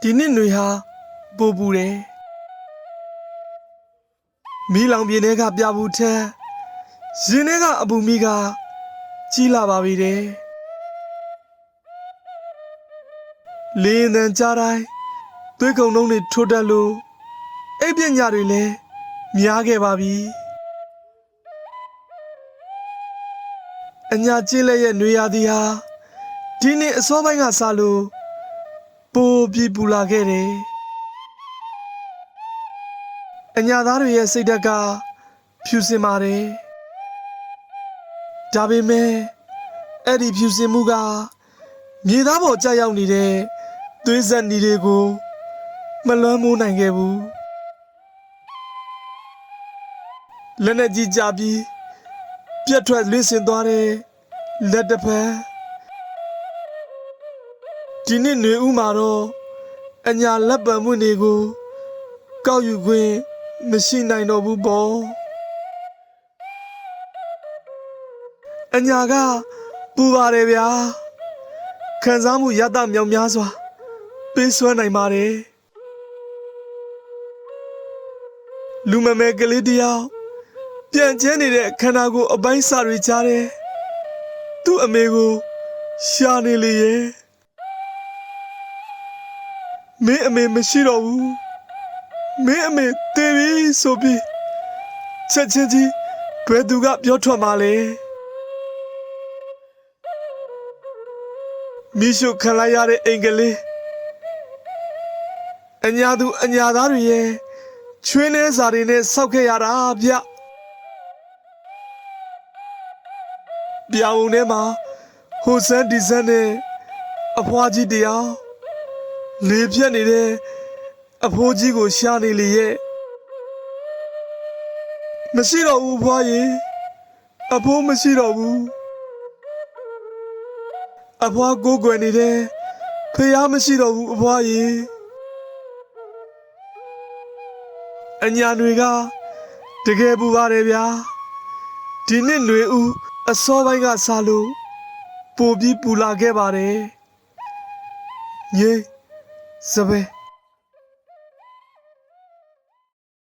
ဒီနှစ်ຫນွေဟာပိုပူတယ်မီးလောင်ပြင်းထဲကပြဘူးထက်ရင်ထဲကအပူမီးကကြီးလာပါပြီတဲ့လင်းတန်ကြားတိုင်းသွေးကုံလုံးတွေထိုးတက်လို့အိပ်ပညာတွေလည်းများခဲ့ပါပြီအညာကျင်းလက်ရဲ့နှွေရသည်ဟာဒီနေ့အစောပိုင်းကစလို့ ပိုပြီးပူလာခဲ့တယ်အညာသားတွေရဲ့စိတ်ဓာတ်ကဖြူစင်ပါတယ်ဒါပေမဲ့အဲ့ဒီဖြူစင်မှုကမြေသားပေါ်ကျရောက်နေတဲ့သွေးဆက်နီတွေကိုမလွမ်းမိုးနိုင်ခဲ့ဘူးလက်နဲ့ကြီးကြပြီးပြတ်ထွက်လွင့်စင်သွားတဲ့လက်တစ်ဖက် ဒီနေ့ຫນွေဥမှာတော့အညာလက်ပံမှုတွေကိုကောက်ယူခွင့်မရှိနိုင်တော့ဘူးပေါ့အညာကပူပါတယ်ဗျာခံစားမှုရတမြောင်များစွာပေးစွမ်းနိုင်ပါတယ်လူမမဲကလေးတယောက်ပြန်ကျဲနေတဲ့ခန္ဓာကိုယ်အပိုင်းစာတွေကြားတယ်သူ့အမေကိုရှာနေလေရဲ့ မင်းအမေမရှိတော့ဘူးမင်းအမေတေးပြီဆိုပြီးချက်ချင်းကြီးဘယ်သူကပြောထွက်มาလဲမိရှုခံလိုက်ရတဲ့အိမ်ကလေးအညာသူအညာသားတွေရဲ့ချွေးနှဲစာတွေနဲ့စောက်ခဲ့ရတာဗျပြောင်းထဲမှာဟိုဆန်းဒီဆန်းနဲ့အဖွားကြီးတရား လေပြက်နေတဲ့အဖိုးကြီးကိုရှာနေလေရဲ့မရှိတော့ဘူးဖွားရင်အဖိုးမရှိတော့ဘူးအဖွားကိုယ်ကွယ်နေတဲ့ဖေယားမရှိတော့ဘူးအဖွားရင်အညာတွေကတကယ်ပူပါတယ်ဗျာဒီနှစ်ຫນွေဦးအစောပိုင်းကစားလို့ပူပြီးပူလာခဲ့ပါတယ်ညေ စပယ်